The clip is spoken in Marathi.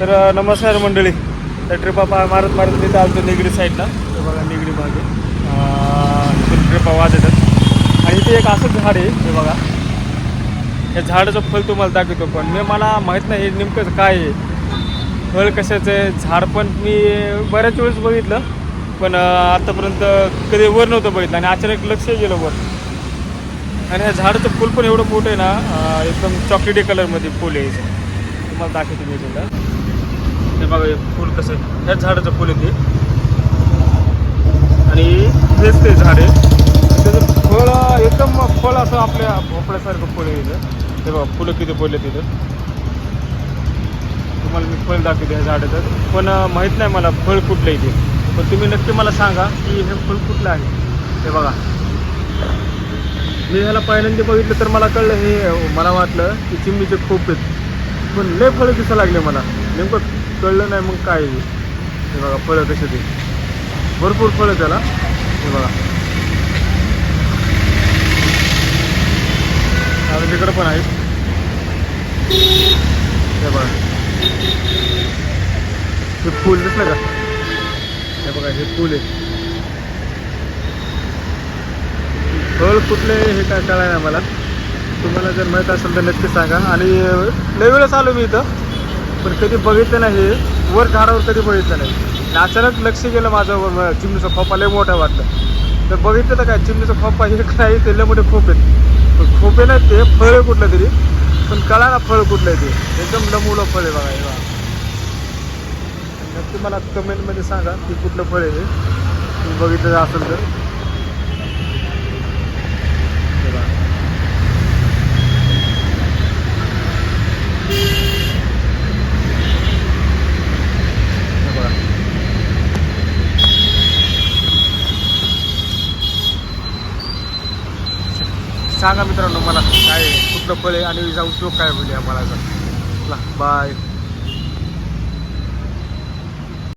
तर नमस्कार मंडळी. तर ट्रिपा पा मारत मारत मी आलतो निगडी साईडला तर बघा निगडी मागे. ट्रिपा वाजतात आणि इथे एक असं झाड आहे हे बघा. या झाडाचं फळ तुम्हाला दाखवतो पण मी मला माहीत नाही हे नेमकं काय आहे. फळ कशाचं आहे? झाड पण मी बऱ्याच वेळेस बघितलं पण आत्तापर्यंत आतापर्यंत कधी वर नव्हतं बघितलं आणि अचानक लक्ष गेलं वर. आणि ह्या झाडाचं फूल पण एवढं मोठं आहे ना एकदम चॉकलेटी कलरमध्ये फूल आहे. तुम्हाला दाखवतो मी तुला हे बघा हे फूल कसं ह्याच झाडाचं फुल येते आणि हेच ते झाड आहे. त्याचं फळ एकदम फळ असं आपल्या भोपळ्यासारखं फळ येतं ते बघा फुलं किती पडले तिथं तुम्हाला मी फळ दाखवते ह्या झाडाचं. पण माहीत नाही मला फळ कुठलं येते पण तुम्ही नक्की मला सांगा की हे फळ कुठलं आहे. हे बघा. मी ह्याला पहिल्यांदा बघितलं तर मला कळलं हे मला वाटलं की चिमणीचे खूप आहेत. पण लय फळं दिसायला लागले मला. नेमकं कळलं नाही मग काय हे. बघा फळं कसे ते भरपूर फळं त्याला. हे बघा. आता तिकडं पण आहेत. हे बघा. हे फूल दिसलं का? हे बघा हे फूल आहे. फळ कुठले हे काय कळायला मला. तुम्हाला जर माहीत असेल तर नक्की सांगा. आणि लय वेळेस आलो मी इथं. पण कधी बघितलं नाही हे. वर झाडावर कधी बघितलं नाही. अचानक लक्ष गेलं माझं चिमणीचा खोपा. लय मोठा वाटलं. तर बघितलं तर काय चिमणीचा खोपा हे नाही ते लय मोठे खोप आहेत. पण खोपे नाही ते फळ आहे कुठलं तरी. पण कळा ना फळ कुठलं आहे ते. एकदम लमुलं फळ आहे बघा हे बघा. नक्की मला कमेंटमध्ये सांगा की कुठलं फळ आहे ते बघितलं असेल तर हे बघा. हे बघा. सांगा मित्रांनो मला काय कुठलं फळ आहे आणि याचा उपयोग काय होईल या फळाचा? बाय